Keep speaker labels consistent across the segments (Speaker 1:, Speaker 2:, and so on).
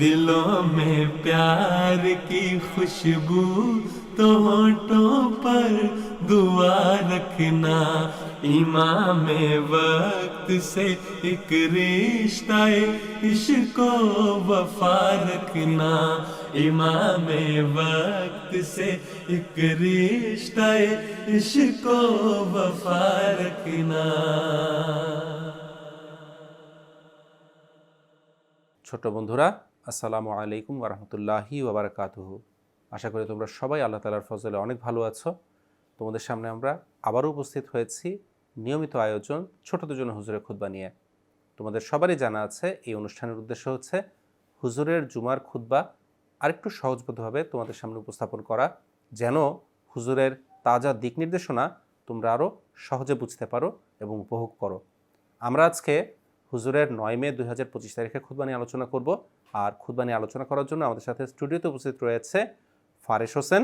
Speaker 1: دلوں میں پیار کی خوشبو تو ہونٹوں پر دعا رکھنا۔ امام وقت سے ایک رشتہ عشق و وفا رکھنا۔ امام وقت سے ایک رشتہ عشق و وفا رکھنا۔
Speaker 2: ছোট বন্ধুরা আসসালামু আলাইকুম ওরহমতুল্লাহি ওবরাকাতুহু আশা করি তোমরা সবাই আল্লাহ তালার ফজলে অনেক ভালো আছো। তোমাদের সামনে আমরা আবারও উপস্থিত হয়েছি নিয়মিত আয়োজন ছোট দুজন হুজুরের খুদ্া নিয়ে। তোমাদের সবারই জানা আছে, এই অনুষ্ঠানের উদ্দেশ্য হচ্ছে হুজুরের জুমার খুদ্া আরেকটু সহজবোধভাবে তোমাদের সামনে উপস্থাপন করা, যেন হুজুরের তাজা দিক নির্দেশনা তোমরা আরও সহজে বুঝতে পারো এবং উপভোগ করো। আমরা আজকে হুজুরের নয় মে দুই হাজার পঁচিশ তারিখে খুদ্া নিয়ে আলোচনা করব। আর খুদ্া নিয়ে আলোচনা করার জন্য আমাদের সাথে স্টুডিওতে উপস্থিত রয়েছে ফারেস হোসেন।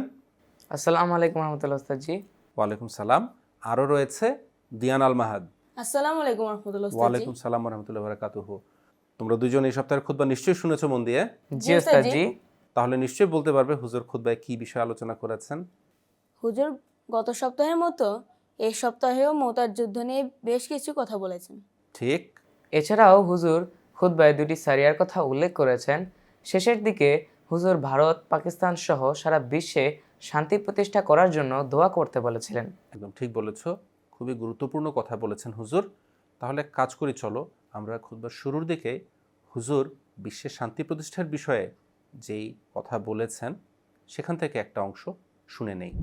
Speaker 3: আসসালামু আলাইকুম রহমতুল্লাহ উস্তাদজি
Speaker 2: ওয়ালাইকুম সালাম। আরও রয়েছে দিয়ান আল মাহাদ।
Speaker 4: আসসালামু আলাইকুম রহমতুল্লাহ
Speaker 2: ওয়ালাইকুম সালাম রহমতুল্লাহ বারাকাতুহ তোমরা দুজন এই সপ্তাহের খুদ্া নিশ্চয়ই শুনেছো মন দিয়ে?
Speaker 3: জি
Speaker 4: জি,
Speaker 2: তাহলে নিশ্চয়ই বলতে পারবে হুজুর কি বিষয়ে আলোচনা করেছেন?
Speaker 4: হুজুর গত সপ্তাহের মতো এই সপ্তাহেও মোতার যুদ্ধ নিয়ে বেশ কিছু কথা বলেছেন।
Speaker 2: ঠিক।
Speaker 3: এছাড়াও হুজুর খুতবায় দুটি সারিয়ার কথা উল্লেখ করেছেন শেষের দিকে হুজুর ভারত পাকিস্তান সহ সারা বিশ্বে শান্তি প্রতিষ্ঠা করার জন্য দোয়া করতে বলেছিলেন
Speaker 2: একদম ঠিক বলেছ খুবই গুরুত্বপূর্ণ কথা বলেছেন হুজুর তাহলে এক কাজ করি চলো আমরা খুদবার শুরুর দিকে হুজুর বিশ্বের শান্তি প্রতিষ্ঠার বিষয়ে যেই কথা বলেছেন সেখান থেকে একটা অংশ শুনে নেই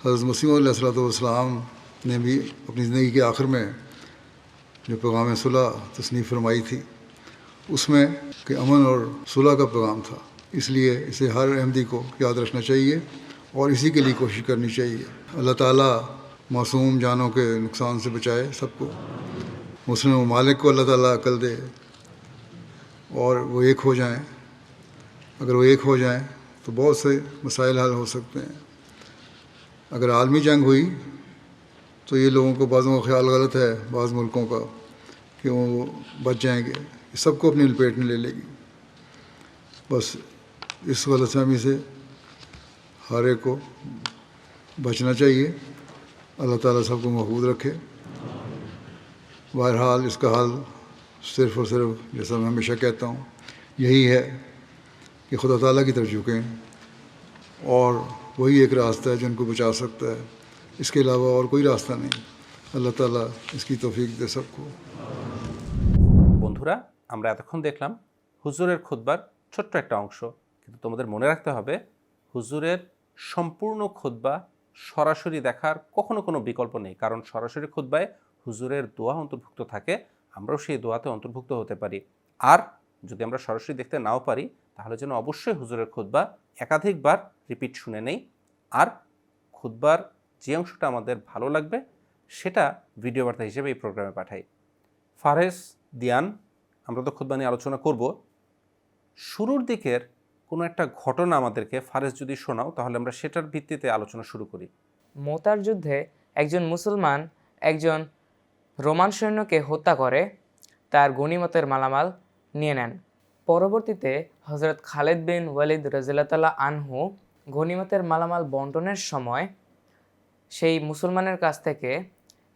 Speaker 5: हज़रत मसीम ने भी अपनी ज़िंदगी के आखिर में جو پیغام صلاح تصنیف فرمائی تھی، اس میں کہ امن اور صلاح کا پیغام تھا۔ اس لیے اسے ہر احمدی کو یاد رکھنا چاہیے اور اسی کے لیے کوشش کرنی چاہیے۔ اللہ تعالیٰ معصوم جانوں کے نقصان سے بچائے سب کو۔ مسلم ممالک کو اللہ تعالیٰ عقل دے اور وہ ایک ہو جائیں۔ اگر وہ ایک ہو جائیں تو بہت سے مسائل حل ہو سکتے ہیں۔ اگر عالمی جنگ ہوئی تو یہ لوگوں کو بعضوں کا خیال غلط ہے، بعض ملکوں کا، کہ وہ بچ جائیں گے۔ سب کو اپنی لپیٹ میں لے لے گی۔ بس اس غلط فہمی سے ہر ایک کو بچنا چاہیے۔ اللہ تعالیٰ سب کو محفوظ رکھے۔ بہرحال اس کا حل صرف اور صرف جیسا میں ہمیشہ کہتا ہوں، یہی ہے کہ خدا تعالیٰ کی طرف جھکیں۔ اور وہی ایک راستہ ہے جن کو بچا سکتا ہے۔ इसके अलावा और कोई रास्ता नहीं अल्लाह ताला इसकी तौफीक दे सबको
Speaker 2: বন্ধুরা আমরা এতক্ষণ দেখলাম হুজুরের খুদ্বার ছোট্ট একটা অংশ কিন্তু তোমাদের মনে রাখতে হবে হুজুরের সম্পূর্ণ খুদ্বা সরাসরি দেখার কখনো কোনো বিকল্প নেই কারণ সরাসরি খুদ্বায় হুজুরের দোয়া অন্তর্ভুক্ত থাকে আমরাও সেই দোয়াতে অন্তর্ভুক্ত হতে পারি আর যদি আমরা সরাসরি দেখতে নাও পারি তাহলে যেন অবশ্যই হুজুরের খুদ্বা একাধিকবার রিপিট শুনে নেই আর খুদ্বার যে অংশটা আমাদের ভালো লাগবে, সেটা ভিডিও বার্তা হিসেবে এই প্রোগ্রামে পাঠাই। ফারেস দিয়ান, আমরা তো খুদ্া নিয়ে আলোচনা করব। শুরুর দিকের কোনো একটা ঘটনা আমাদেরকে ফারেস যদি শোনাও, তাহলে আমরা সেটার ভিত্তিতে আলোচনা শুরু করি।
Speaker 3: মোতার যুদ্ধে একজন মুসলমান, একজন রোমান সৈন্যকে হত্যা করে, তার গণিমতের মালামাল নিয়ে নেন। পরবর্তীতে হজরত খালেদ বিন ওয়ালিদ রাজিল্লাতাল্লাহ আনহু গণিমতের মালামাল বন্টনের সময় সেই মুসলমানের কাছ থেকে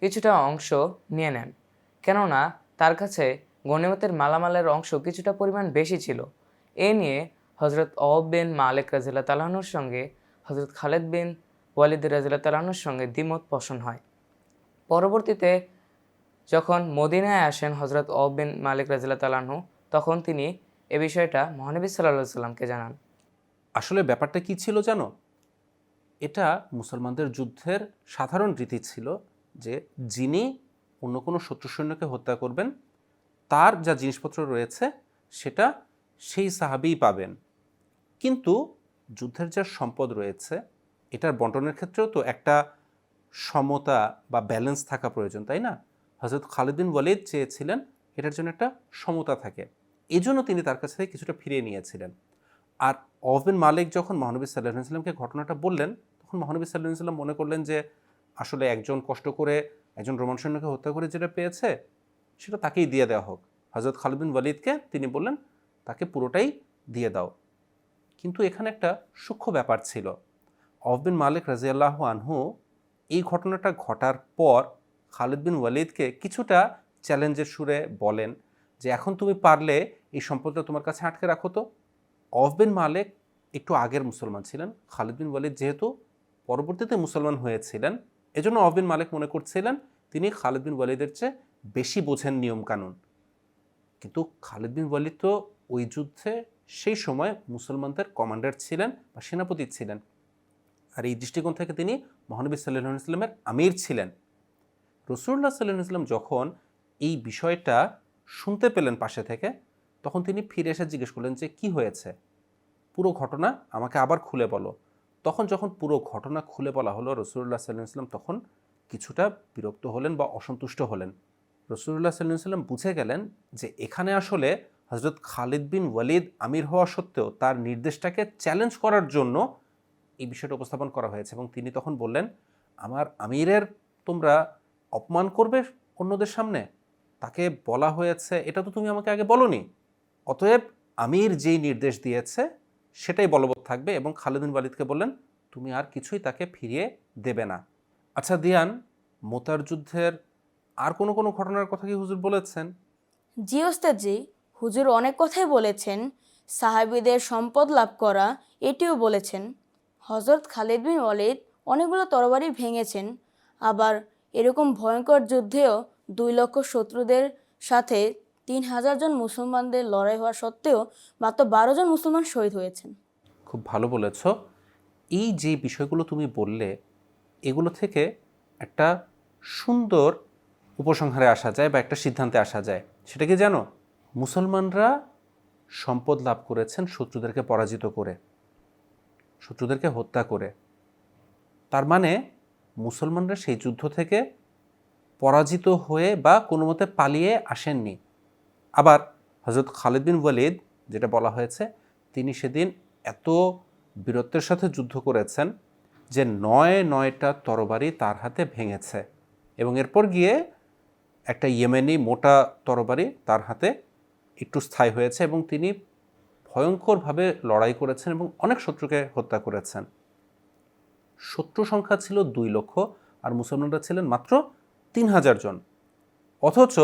Speaker 3: কিছুটা অংশ নিয়ে নেন। কেননা তার কাছে গণিমতের মালামালের অংশ কিছুটা পরিমাণ বেশি ছিল। এ নিয়ে হজরত অব বিন মালিক রাজিল্লা তালাহনুর সঙ্গে হজরত খালেদ বিন ওয়ালিদ রাজিল্লা তালাহনুর সঙ্গে দ্বিমত পোষণ হয়। পরবর্তীতে যখন মদিনায় আসেন হজরত অব বিন মালিক রাজিল্লা তালাহু তখন তিনি এ বিষয়টা মহানবী সাল্লাহ সাল্লামকে জানান।
Speaker 2: আসলে ব্যাপারটা কি ছিল জানো? এটা মুসলমানদের যুদ্ধের সাধারণ রীতি ছিল যে যিনি অন্য কোনো শত্রু সৈন্যকে হত্যা করবেন, তার যা জিনিসপত্র রয়েছে সেটা সেই সাহাবিই পাবেন। কিন্তু যুদ্ধের যা সম্পদ রয়েছে, এটার বন্টনের ক্ষেত্রেও তো একটা সমতা বা ব্যালেন্স থাকা প্রয়োজন, তাই না? হজরত খালিদিন ওয়ালিদ চেয়েছিলেন এটার জন্য একটা সমতা থাকে। এই জন্য তিনি তার কাছ থেকে কিছুটা ফিরিয়ে নিয়েছিলেন। আর অফবিন মালিক যখন মহানবী সাল্লাহ সাল্লামকে ঘটনাটা বললেন, তখন মহানবী সাল্লাহ সাল্লাম মনে করলেন যে আসলে একজন কষ্ট করে, একজন রোমান সৈন্যকে হত্যা করে যেটা পেয়েছে, সেটা তাকেই দিয়ে দেওয়া হোক। হজরত খালিদ বিন ওয়ালিদকে তিনি বললেন, তাকে পুরোটাই দিয়ে দাও। কিন্তু এখানে একটা সূক্ষ্ম ব্যাপার ছিল। অফ বিন মালিক রাজিয়াল্লাহ আনহু এই ঘটনাটা ঘটার পর খালিদ বিন ওয়ালিদকে কিছুটা চ্যালেঞ্জের সুরে বলেন যে, এখন তুমি পারলে এই সম্পদটা তোমার কাছে আটকে রাখো তো। অফ বিন মালিক একটু আগের মুসলমান ছিলেন। খালিদ বিন ওয়ালিদ যেহেতু পরবর্তীতে মুসলমান হয়েছিলেন, এজন্য অফ বিন মালিক মনে করছিলেন তিনি খালিদ বিন ওয়ালিদের চেয়ে বেশি বোঝেন নিয়মকানুন। কিন্তু খালিদ বিন ওয়ালিদ তো ওই যুদ্ধে সেই সময় মুসলমানদের কমান্ডার ছিলেন বা সেনাপতি ছিলেন। আর এই দৃষ্টিকোণ থেকে তিনি মহানবী সাল্লাহ ইসলামের আমির ছিলেন। রসুল্লাহ সাল্লাহ ইসলাম যখন এই বিষয়টা শুনতে পেলেন পাশে থেকে তখন তিনি ফিরে এসে জিজ্ঞেস করলেন যে, কি হয়েছে? পুরো ঘটনা আমাকে আবার খুলে বলো। তখন যখন পুরো ঘটনা খুলে বলা হলো রসুল্লাহ সাল্লাহ ইসলাম তখন কিছুটা বিরক্ত হলেন বা অসন্তুষ্ট হলেন। রসুল্লাহ সাল্লাহ সাল্লাম বুঝে গেলেন যে, এখানে আসলে হজরত খালিদ বিন ওয়ালিদ আমির হওয়া সত্ত্বেও তার নির্দেশটাকে চ্যালেঞ্জ করার জন্য এই বিষয়টা উপস্থাপন করা হয়েছে এবং তিনি তখন বললেন, আমার আমিরের তোমরা অপমান করবে অন্যদের সামনে? তাকে বলা হয়েছে, এটা তো তুমি আমাকে আগে বলনি। অতএব আমির যেই নির্দেশ দিয়েছে, সেটাই বলবৎ থাকবে এবং খালিদিন ওয়ালিদকে বললেন, তুমি আর কিছুই তাকে ফিরিয়ে দেবে না। আচ্ছা দিয়ান, মোতার যুদ্ধের আর কোনো কোনো ঘটনার কথা কি হুজুর বলেছেন?
Speaker 4: জি ওস্তাদজি, হুজুর অনেক কথাই বলেছেন। সাহাবিদের সম্পদ লাভ করা, এটিও বলেছেন। হজরত খালিদ বিন ওয়ালিদ অনেকগুলো তরবারি ভেঙেছেন। আবার এরকম ভয়ঙ্কর যুদ্ধেও দুই লক্ষ শত্রুদের সাথে তিন হাজার জন মুসলমানদের লড়াই হওয়া সত্ত্বেও মাত্র বারো জন মুসলমান শহীদ হয়েছেন।
Speaker 2: খুব ভালো বলেছ। এই যে বিষয়গুলো তুমি বললে, এগুলো থেকে একটা সুন্দর উপসংহারে আসা যায় বা একটা সিদ্ধান্তে আসা যায়। সেটা কি জানো? মুসলমানরা সম্পদ লাভ করেছেন শত্রুদেরকে পরাজিত করে, শত্রুদেরকে হত্যা করে। তার মানে মুসলমানরা সেই যুদ্ধ থেকে পরাজিত হয়ে বা কোনো মতে পালিয়ে আসেননি। আবার হজরত খালিদ বিন ওয়ালিদ, যেটা বলা হয়েছে, তিনি সেদিন এত বীরত্বের সাথে যুদ্ধ করেছেন যে নয় নয়টা তরবারি তার হাতে ভেঙেছে এবং এরপর গিয়ে একটা ইয়েমেনি মোটা তরবারি তার হাতে একটু স্থায়ী হয়েছে এবং তিনি ভয়ঙ্করভাবে লড়াই করেছেন এবং অনেক শত্রুকে হত্যা করেছেন। শত্রু সংখ্যা ছিল দুই লক্ষ আর মুসলমানরা ছিলেন মাত্র তিন হাজার জন। অথচ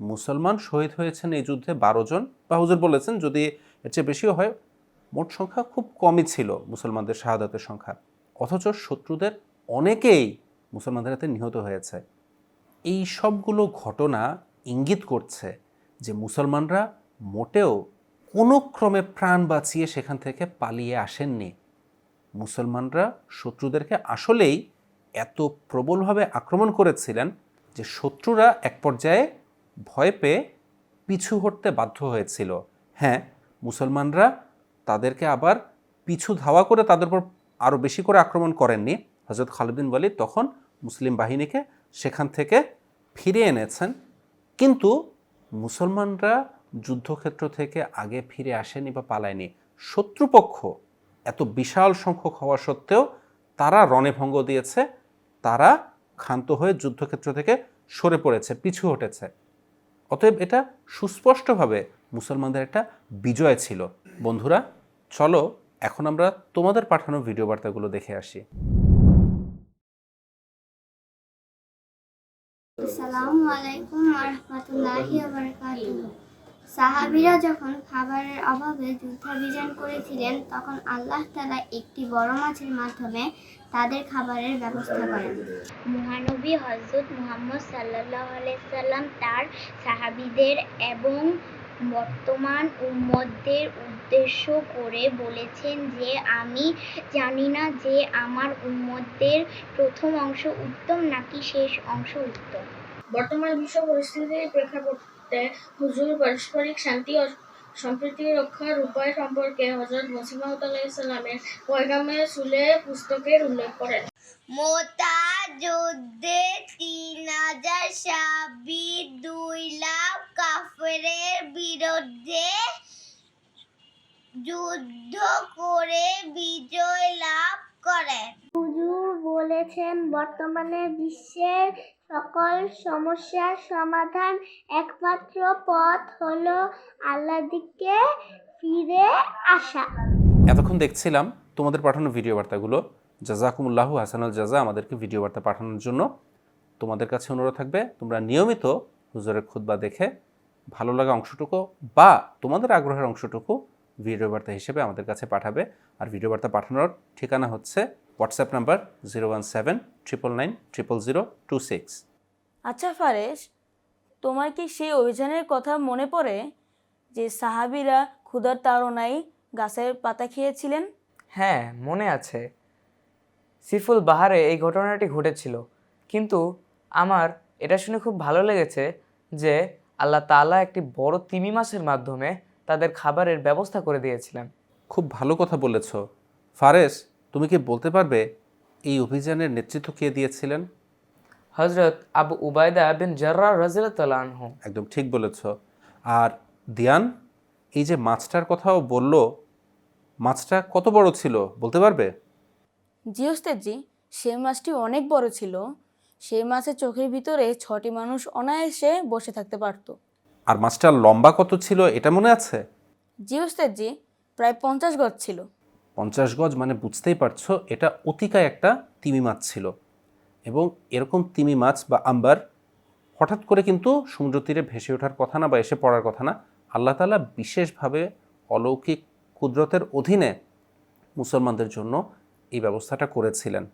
Speaker 2: মুসলমান শহীদ হয়েছেন এই যুদ্ধে বারো জন। বা হুজুর বলেছেন যদি এর চেয়ে বেশিও হয়, মোট সংখ্যা খুব কমই ছিল মুসলমানদের শাহাদাতের সংখ্যা। অথচ শত্রুদের অনেকেই মুসলমানদের হাতে নিহত হয়েছে। এই সবগুলো ঘটনা ইঙ্গিত করছে যে মুসলমানরা মোটেও কোনো ক্রমে প্রাণ বাঁচিয়ে সেখান থেকে পালিয়ে আসেননি। মুসলমানরা শত্রুদেরকে আসলেই এত প্রবলভাবে আক্রমণ করেছিলেন যে শত্রুরা এক পর্যায়ে ভয় পেয়ে পিছু হটতে বাধ্য হয়েছিল। হ্যাঁ মুসলমানরা তাদেরকে আবার পিছু ধাওয়া করে তাদের উপর আরও বেশি করে আক্রমণ করেননি। হজরত খালিদিন ওয়ালিদ তখন মুসলিম বাহিনীকে সেখান থেকে ফিরিয়ে এনেছেন। কিন্তু মুসলমানরা যুদ্ধক্ষেত্র থেকে আগে ফিরে আসেনি বা পালায়নি। শত্রুপক্ষ এত বিশাল সংখ্যক হওয়া সত্ত্বেও তারা রণেভঙ্গ দিয়েছে, তারা ক্ষান্ত হয়ে যুদ্ধক্ষেত্র থেকে সরে পড়েছে, পিছু হটেছে। অতএব এটা সুস্পষ্টভাবে মুসলমানদের একটা বিজয় ছিল। বন্ধুরা, চলো এখন আমরা তোমাদের পাঠানো ভিডিও বার্তাগুলো দেখে আসি।
Speaker 6: আসসালামু আলাইকুম রহমতুল্লাহি সাহাবিরা যখন খাবারের অভাবে যুদ্ধাভিযান করেছিলেন, তখন আল্লাহ তালা একটি বড় মাছের মাধ্যমে তাদের খাবারের ব্যবস্থা করেন। মহানবী হজরত মুহাম্মদ সাল্লাহ সাল্লাম তার সাহাবিদের এবং বর্তমান উম্মতদের উদ্দেশ্য করে বলেছেন যে, আমি জানি না যে আমার উম্মতদের প্রথম অংশ উত্তম নাকি শেষ অংশ উত্তম।
Speaker 7: বর্তমান বিশ্ব পরিস্থিতির প্রেক্ষাপটে হুজুর পারস্পরিক শান্তি ও সম্প্রীতি রক্ষার উপায় সম্পর্কে হজরত পয়গামে সুলে পুস্তকের উল্লেখ করেন।
Speaker 6: মোতা যুদ্ধে তিন হাজার সাবির দুই লাখ কাফেরের বিরুদ্ধে যুদ্ধ করে বিজয় লাভ করেন। হুজুর বলেছেন বর্তমানে বিশ্বের সকল সমস্যার সমাধান একমাত্র পথ হলো আল্লাহর দিকে ফিরে আসা।
Speaker 2: এতক্ষণ দেখছিলাম তোমাদের পাঠানো ভিডিও বার্তাগুলো জাজাকুমুল্লাহ হাসানুল জাজা আমাদেরকে ভিডিও বার্তা পাঠানোর জন্য। তোমাদের কাছে অনুরোধ থাকবে, তোমরা নিয়মিত হুজুরের খুতবা দেখে ভালো লাগা অংশটুকু বা তোমাদের আগ্রহের অংশটুকু ভিডিও বার্তা হিসেবে আমাদের কাছে পাঠাবে। আর ভিডিও বার্তা পাঠানোর ঠিকানা হচ্ছে WhatsApp number zero one seven triple nine triple zero two six
Speaker 4: আচ্ছা ফারেশ তোমার কি সেই অভিযানের কথা মনে পড়ে যে সাহাবিরা ক্ষুধার তাড়নায় গাছের পাতা খেয়েছিলেন?
Speaker 3: হ্যাঁ মনে আছে। সিফুল বাহারে এই ঘটনাটি ঘটেছিল। কিন্তু আমার এটা শুনে খুব ভালো লেগেছে যে আল্লাহ তাআলা একটি বড় তিমি মাছের মাধ্যমে তাদের খাবারের ব্যবস্থা করে দিয়েছিলেন।
Speaker 2: খুব ভালো কথা বলেছ। ফারেস তুমি কি বলতে পারবে এই অভিযানের নেতৃত্ব কে দিয়েছিলেন?
Speaker 3: হজরত আবু উবায়দা বিন জার্রা আনহু।
Speaker 2: একদম ঠিক বলেছ। আর দিয়ান এই যে মাছটার কথাও বলল মাছটা কত বড় ছিল বলতে পারবে?
Speaker 4: জি ওস্তাদজি সেই মাছটি অনেক বড় ছিল। সেই মাছের চোখের ভিতরে ছটি মানুষ অনায়াসে বসে থাকতে পারত।
Speaker 2: আর মাছটার লম্বা কত ছিল এটা মনে আছে?
Speaker 4: জি ওস্তাদজি প্রায় পঞ্চাশ গজ ছিল।
Speaker 2: পঞ্চাশ গজ মানে বুঝতেই পারছ, এটা অতিকায় একটা তিমি মাছ ছিল। এবং এরকম তিমি মাছ বা আম্বার হঠাৎ করে কিন্তু সমুদ্র তীরে ভেসে ওঠার কথা না বা এসে পড়ার কথা না, আল্লাহ তালা বিশেষভাবে অলৌকিক কুদরতের অধীনে মুসলমানদের জন্য এই ব্যবস্থাটা করেছিলেন।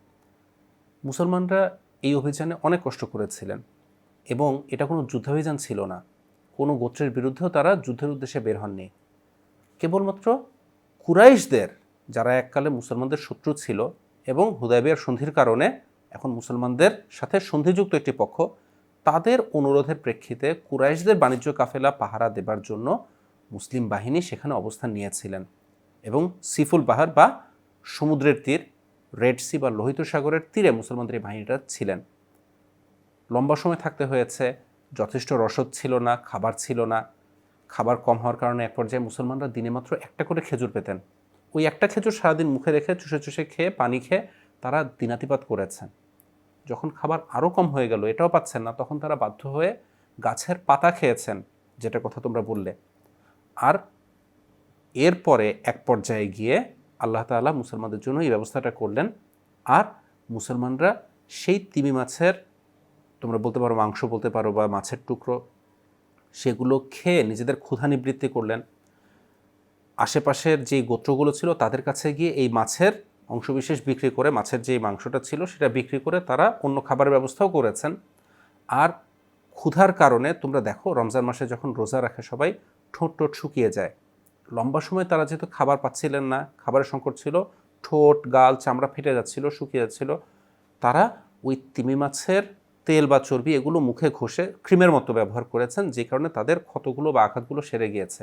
Speaker 2: মুসলমানরা এই অভিযানে অনেক কষ্ট করেছিলেন এবং এটা কোনো যুদ্ধাভিযান ছিল না। কোনো গোত্রের বিরুদ্ধেও তারা যুদ্ধের উদ্দেশ্যে বের হননি। কেবলমাত্র কুরাইশদের যারা এককালে মুসলমানদের শত্রু ছিল এবং হুদাইবিয়ার সন্ধির কারণে এখন মুসলমানদের সাথে সন্ধিযুক্ত একটি পক্ষ, তাদের অনুরোধের প্রেক্ষিতে কুরাইশদের বাণিজ্য কাফেলা পাহারা দেবার জন্য মুসলিম বাহিনী সেখানে অবস্থান নিয়েছিলেন এবং সিফুল পাহাড় বা সমুদ্রের তীর, রেড সি বা লোহিত সাগরের তীরে মুসলমানদের এই বাহিনীটা ছিলেন। লম্বা সময় থাকতে হয়েছে, যথেষ্ট রসদ ছিল না, খাবার ছিল না। খাবার কম হওয়ার কারণে এক পর্যায়ে মুসলমানরা দিনে মাত্র একটা করে খেজুর পেতেন। ওই একটা খেজুর সারাদিন মুখে রেখে, চুষে চুষে খেয়ে, পানি খেয়ে তারা দিনাতিপাত করেছেন। যখন খাবার আরও কম হয়ে গেল, এটাও পাচ্ছেন না, তখন তারা বাধ্য হয়ে গাছের পাতা খেয়েছেন, যেটা কথা তোমরা বললে। আর এরপরে এক পর্যায়ে গিয়ে আল্লাহ তাআলা মুসলমানদের জন্য এই ব্যবস্থাটা করলেন। আর মুসলমানরা সেই তিমি মাছের, তোমরা বলতে পারো মাংস বলতে পারো বা মাছের টুকরো, সেগুলো খেয়ে নিজেদের ক্ষুধা নিবৃত্তি করলেন। আশেপাশের যে গোত্রগুলো ছিল তাদের কাছে গিয়ে এই মাছের অংশবিশেষ বিক্রি করে, মাছের যে মাংসটা ছিল সেটা বিক্রি করে তারা অন্য খাবারের ব্যবস্থাও করেছেন। আর ক্ষুধার কারণে তোমরা দেখো, রমজান মাসে যখন রোজা রাখে সবাই, ঠোঁট টোট শুকিয়ে যায়। লম্বা সময় তারা যেহেতু খাবার পাচ্ছিলেন না, খাবারের সংকট ছিল, ঠোঁট, গাল, চামড়া ফেটে যাচ্ছিল, শুকিয়ে যাচ্ছিল, তারা ওই তিমি মাছের তেল বা চর্বি এগুলো মুখে ঘষে ক্রিমের মতো ব্যবহার করেছেন, যে কারণে তাদের ক্ষতগুলো বা আঘাতগুলো সেরে গিয়েছে।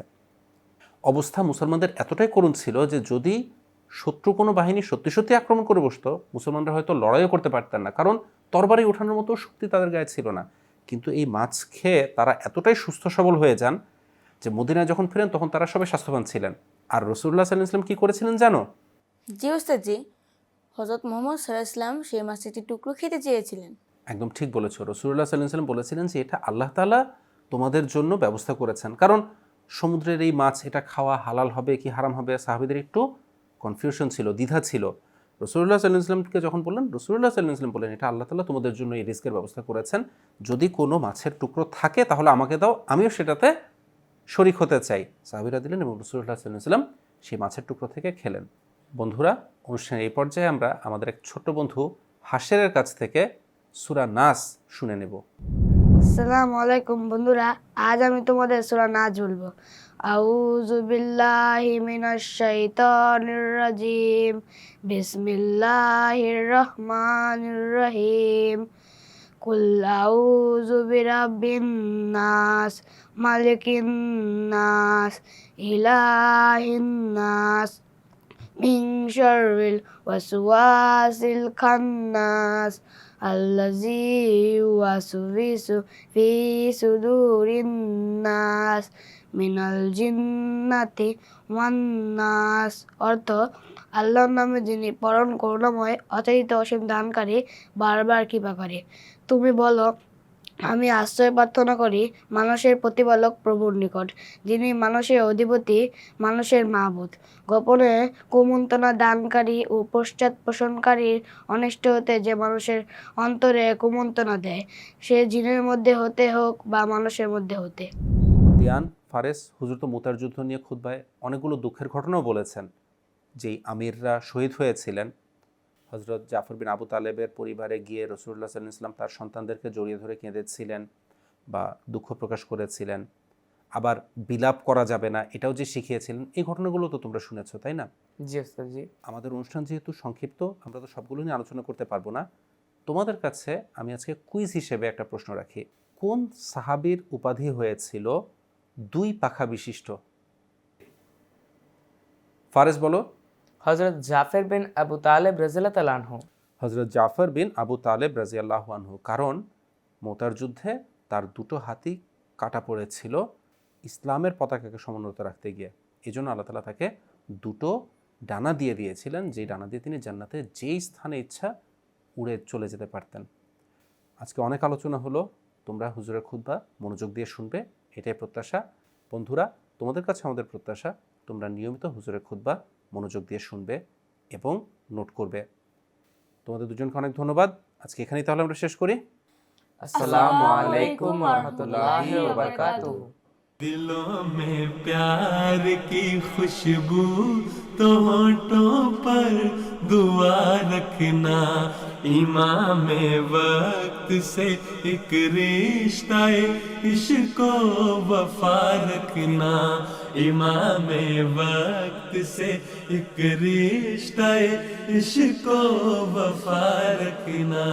Speaker 2: অবস্থা মুসলমানদের এতটাই করুণ ছিল যে যদি শত্রু কোনো বাহিনী সত্যি সত্যি আক্রমণ করে বসতো মুসলমানরা হয়তো লড়াইও করতে পারতেন না। কারণ তরবারি ওঠানোর মতো শক্তি তাদের গায়ে ছিল না। কিন্তু এই মাছ খেয়ে তারা এতটাই সুস্থ সবল হয়ে যান যে মদিনায় যখন ফিরেন তখন তারা সবাই স্বাস্থ্যবান ছিলেন। আর রসুল্লাহ সাল্লাহ ইসলাম কী করেছিলেন জানো?
Speaker 4: জি ওস্তাদ জি হজরত মোহাম্মদ সাল্লাহ ইসলাম সেই মাছের একটি টুকরো খেতে চেয়েছিলেন।
Speaker 2: একদম ঠিক বলেছ। রসুল্লাহ সাল্লাহ সাল্লাম বলেছিলেন যে এটা আল্লাহ তালা তোমাদের জন্য ব্যবস্থা করেছেন। কারণ সমুদ্রের এই মাছ, এটা খাওয়া হালাল হবে কি হারাম হবে সাহাবিদের একটু কনফিউশন ছিল, দ্বিধা ছিল। রসুল্লাহ সাল্লাহ যখন বললেন রসুল্লাহ সাল্লাহ বললেন, এটা আল্লাহ তালা তোমাদের জন্য এই রিস্কের ব্যবস্থা করেছেন। যদি কোনো মাছের টুকরো থাকে, তাহলে আমাকে দাও, আমিও সেটাতে শরিক হতে চাই। সাহাবিরা দিলেন এবং রসুল্লাহ সাল্লাহ সেই মাছের টুকরো থেকে খেলেন। বন্ধুরা, অনুষ্ঠানের এই পর্যায়ে আমরা আমাদের এক ছোট্ট বন্ধু হাসেরের কাছ থেকে সুরা নাস শুনে নেব।
Speaker 8: আসসালামু আলাইকুম বন্ধুরা, আজ আমি তোমাদের সূরা নাজ বলব। আউযু মিনাশ শাইতানির রাজিম, বিসমিল্লাহির রহমানির রহিম। কুল আউযু বিরাব্বিন নাস, মালিকিন নাস, ইলাহিন নাস, মিন শাররিল ওয়াসওয়াসিল খান্নাস। الذي يوسوس في صدور الناس من الجنة والناس অর্থ আল্লাহর নামে যিনি পরম করুণাময় অচারিত অসীম দানকারী বারবার কৃপা করে তুমি বলো আমি আশ্রয় প্রার্থনা করি মানুষের প্রতিপালক প্রভুর নিকট, যিনি মানুষের অধিপতি, মানুষের মাহবুদ গোপনে কুমন্ত্রণা দানকারী ও পশ্চাৎ পোষণকারীর অনিষ্ট হতে যে মানুষের অন্তরে কুমন্তনা দেয়, সে জিনের মধ্যে হতে হোক বা মানুষের মধ্যে হতে।
Speaker 2: দিয়ান ফারেস হুজুর তো মুতার যুদ্ধ নিয়ে খুদ্বায় অনেকগুলো দুঃখের ঘটনাও বলেছেন। যেই আমিররা শহীদ হয়েছিলেন হজরত জাফর বিন আবু তালেবের পরিবারে গিয়ে রসুল্লাহ সাল্লাহ ইসলাম তার সন্তানদেরকে জড়িয়ে ধরে কেঁদেছিলেন বা দুঃখ প্রকাশ করেছিলেন। আবার বিলাপ করা যাবে না এটাও যে শিখিয়েছিলেন এই ঘটনাগুলো তো তোমরা শুনেছো তাই না?
Speaker 3: জি জি।
Speaker 2: আমাদের অনুষ্ঠান যেহেতু সংক্ষিপ্ত আমরা তো সবগুলো নিয়ে আলোচনা করতে পারব না। তোমাদের কাছে আমি আজকে কুইজ হিসেবে একটা প্রশ্ন রাখি। কোন সাহাবীর উপাধি হয়েছিল দুই পাখা বিশিষ্ট? ফারেজ বলো।
Speaker 3: হজরত জাফর বিন আবু তালেব রাজিল্লাহ তালানহু
Speaker 2: হজরত জাফর বিন আবু তালেব রাজিয়াল্লাহ আনহু। কারণ মোতার যুদ্ধে তার দুটো হাতি কাটা পড়েছিল ইসলামের পতাকাকে সমুন্নত রাখতে গিয়ে। এই জন্য আল্লাহ তালা তাকে দুটো ডানা দিয়ে দিয়েছিলেন, যেই ডানা দিয়ে তিনি জান্নাতে যেই স্থানে ইচ্ছা উড়ে চলে যেতে পারতেন। আজকে অনেক আলোচনা হলো, তোমরা হুজুরের খুদ্া মনোযোগ দিয়ে শুনবে, এটাই প্রত্যাশা। বন্ধুরা, তোমাদের কাছে আমাদের প্রত্যাশা, তোমরা নিয়মিত হুজুরের খুদ্া মনোযোগ দিয়ে শুনবে এবং নোট করবে তোমাদের দুজনকে অনেক ধন্যবাদ আজকে এখানেই তাহলে আমরা শেষ করি
Speaker 3: আসসালামু আলাইকুম রহমতুল্লাহি ওয়া বারাকাতুহু
Speaker 1: दिलों में प्यार की खुशबू तो होठों पर दुआ रखना امام وقت سے ایک رشتہ عشق و وفا رکھنا۔ امام وقت سے ایک رشتہ عشق و وفا رکھنا۔